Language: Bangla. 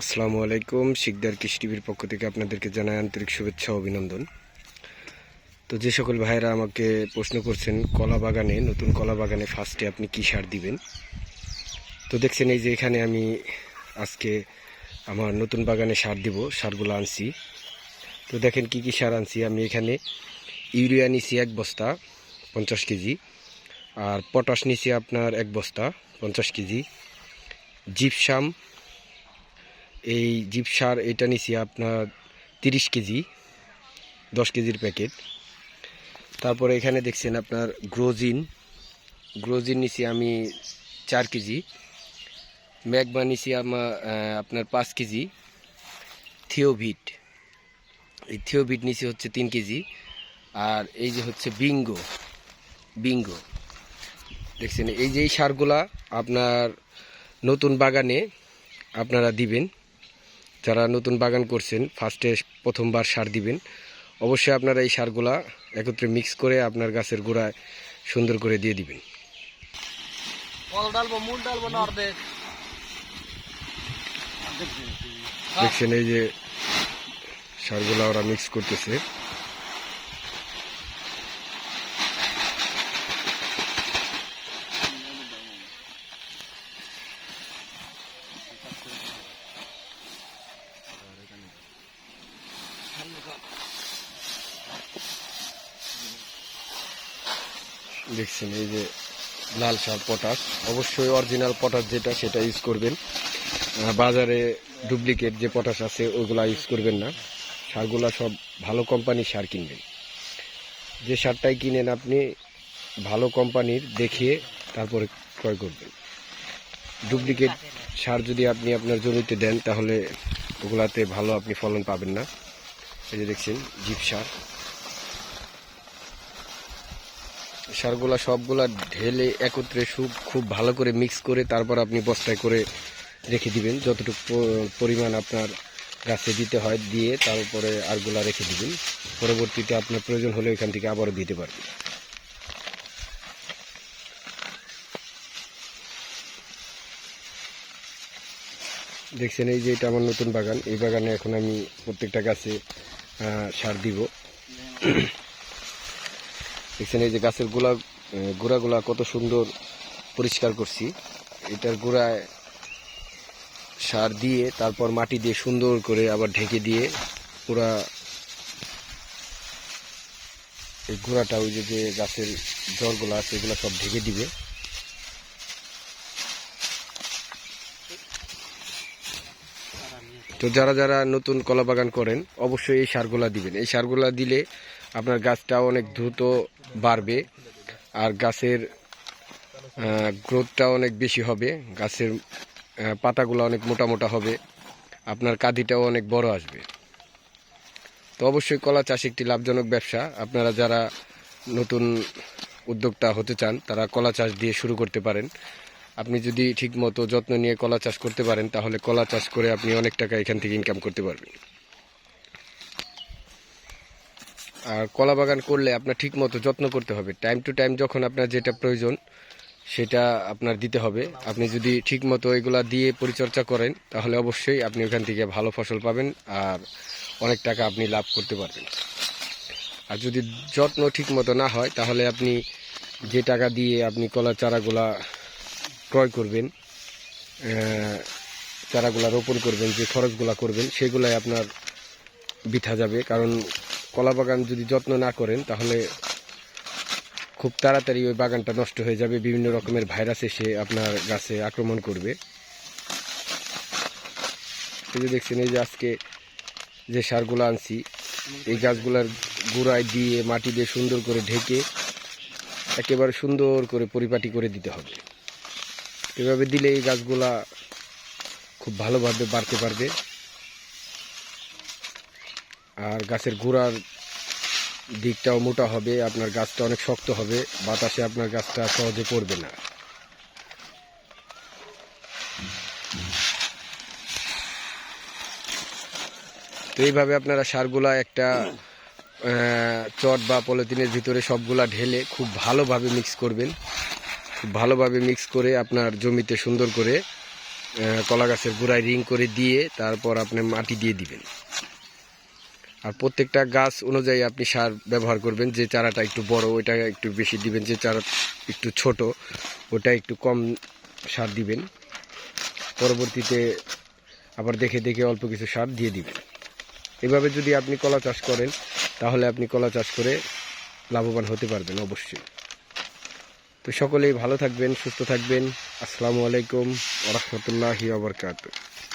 আসসালামু আলাইকুম, শিকদার কৃষি টিভির পক্ষ থেকে আপনাদেরকে জানাই আন্তরিক শুভেচ্ছা অভিনন্দন। তো যে সকল ভাইয়েরা আমাকে প্রশ্ন করছেন, কলা বাগানে, নতুন কলা বাগানে ফার্স্টে আপনি কী সার দিবেন? তো দেখছেন এই যে এখানে আমি আজকে আমার নতুন বাগানে সার দিব, সারগুলো আনছি। তো দেখেন কি কি সার আনছি, আমি এখানে ইউরিয়া নিছি এক বস্তা, পঞ্চাশ কেজি। আর পটাশ নিছি আপনার এক বস্তা, পঞ্চাশ কেজি। জিপসাম এই জিপ সার এটা নিছি আপনার তিরিশ কেজি, দশ কেজির প্যাকেট। তারপরে এখানে দেখছেন আপনার গ্রোজিন। গ্রোজিন নিছি আমি চার কেজি। ম্যাগমা নিছি আমার আপনার পাঁচ কেজি। থিওভিট। এই থিওভিট নিছি হচ্ছে তিন কেজি। আর এই যে হচ্ছে বিঙ্গো বিঙ্গো। দেখছেন, এই যে এই সারগুলা আপনার নতুন বাগানে আপনারা দিবেন। যারা নতুন বাগান করছেন ফার্স্টে প্রথমবার সার দিবেন অবশ্যই আপনারা এই সারগুলা একত্রে মিক্স করে আপনার গাছের গোড়ায় সুন্দর করে দিয়ে দিবেন। দেখছেন এই যে সারগুলা ওরা মিক্স করতেছে। দেখছেন, এই যে লাল সার পটাশ। অবশ্যই অরিজিনাল পটাশ যেটা, সেটা ইউজ করবেন। বাজারে ডুপ্লিকেট যে পটাশ আছে, ওগুলা ইউজ করবেন না। সারগুলা সব ভালো কোম্পানির সার কিনবেন। যে সারটাই কিনেন আপনি, ভালো কোম্পানির দেখিয়ে তারপরে ক্রয় করবেন। ডুপ্লিকেট সার যদি আপনি আপনার জমিতে দেন, তাহলে ওগুলাতে ভালো আপনি ফলন পাবেন না। এই যে দেখছেন জিপ সার। সারগুলা সবগুলা ঢেলে একত্রে খুব খুব ভালো করে মিক্স করে তারপর আপনি বস্তায় করে রেখে দিবেন। যতটুকু পরিমাণ আপনার গাছে দিতে হয় দিয়ে তারপরে আরগুলা রেখে দিবেন। পরবর্তীতে আপনার প্রয়োজন হলে এখান থেকে আবারও দিতে পারবেন। দেখছেন, এই যে এটা আমার নতুন বাগান। এই বাগানে এখন আমি প্রত্যেকটা গাছে সার দিব। দেখছেন এই যে গাছের গোলা গোড়াগুলা কত সুন্দর পরিষ্কার করছি। এটার গোড়ায় সার দিয়ে তারপর মাটি দিয়ে সুন্দর করে আবার ঢেকে দিয়ে পুরা এই গোড়াটা ওই যে যে গাছের জলগুলো আছে, এগুলো সব ঢেকে দিবে। তো যারা যারা নতুন কলা বাগান করেন, অবশ্যই এই সারগুলা দিবেন। এই সারগুলা দিলে আপনার গাছটা অনেক দ্রুত বাড়বে, আর গাছের গ্রোথটা অনেক বেশি হবে, গাছের পাতাগুলো অনেক মোটা মোটা হবে, আপনার কাঁদিটাও অনেক বড় আসবে। তো অবশ্যই কলা চাষ একটি লাভজনক ব্যবসা। আপনারা যারা নতুন উদ্যোক্তা হতে চান, তারা কলা চাষ দিয়ে শুরু করতে পারেন। আপনি যদি ঠিকমতো যত্ন নিয়ে কলা চাষ করতে পারেন, তাহলে কলা চাষ করে আপনি অনেক টাকা এখান থেকে ইনকাম করতে পারবেন। আর কলা বাগান করলে আপনার ঠিক মতো যত্ন করতে হবে। টাইম টু টাইম যখন আপনার যেটা প্রয়োজন, সেটা আপনার দিতে হবে। আপনি যদি ঠিক মতো এগুলা দিয়ে পরিচর্যা করেন, তাহলে অবশ্যই আপনি ওখান থেকে ভালো ফসল পাবেন আর অনেক টাকা আপনি লাভ করতে পারবেন। আর যদি যত্ন ঠিক মতো না হয়, তাহলে আপনি যে টাকা দিয়ে আপনি কলা চারাগুলা ক্রয় করবেন চারাগুলা রোপণ করবেন, যে খরচগুলা করবেন, সেগুলাই আপনার বিথা যাবে। কারণ কলা বাগান যদি যত্ন না করেন, তাহলে খুব তাড়াতাড়ি ওই বাগানটা নষ্ট হয়ে যাবে, বিভিন্ন রকমের ভাইরাস এসে আপনার গাছে আক্রমণ করবে। এই যে দেখছেন, এই যে আজকে যে সারগুলো আনছি, এই গাছগুলার গোড়ায় দিয়ে, মাটি দিয়ে সুন্দর করে ঢেকে একেবারে সুন্দর করে পরিপাটি করে দিতে হবে। এভাবে দিলে এই গাছগুলা খুব ভালোভাবে বাড়তে পারবে। আর গাছের গোড়ার দিকটাও মোটা হবে, আপনার গাছটা অনেক শক্ত হবে, বাতাসে আপনার গাছটা সহজে পড়বে না। তো এইভাবে আপনারা সারগুলা একটা চট বা পলিথিনের ভিতরে সবগুলা ঢেলে খুব ভালোভাবে মিক্স করবেন। খুব ভালোভাবে মিক্স করে আপনার জমিতে সুন্দর করে কলা গাছের গোড়ায় রিং করে দিয়ে তারপর আপনি মাটি দিয়ে দিবেন। আর প্রত্যেকটা গাছ অনুযায়ী আপনি সার ব্যবহার করবেন। যে চারাটা একটু বড়, ওইটা একটু বেশি দিবেন। যে চারা একটু ছোট, ওটা একটু কম সার দিবেন। পরবর্তীতে আবার দেখে দেখে অল্প কিছু সার দিয়ে দিবেন। এভাবে যদি আপনি কলা চাষ করেন, তাহলে আপনি কলা চাষ করে লাভবান হতে পারবেন অবশ্যই। তো সকলেই ভালো থাকবেন, সুস্থ থাকবেন। আসসালামু আলাইকুম ওরহমতুল্লাহি আবরকাত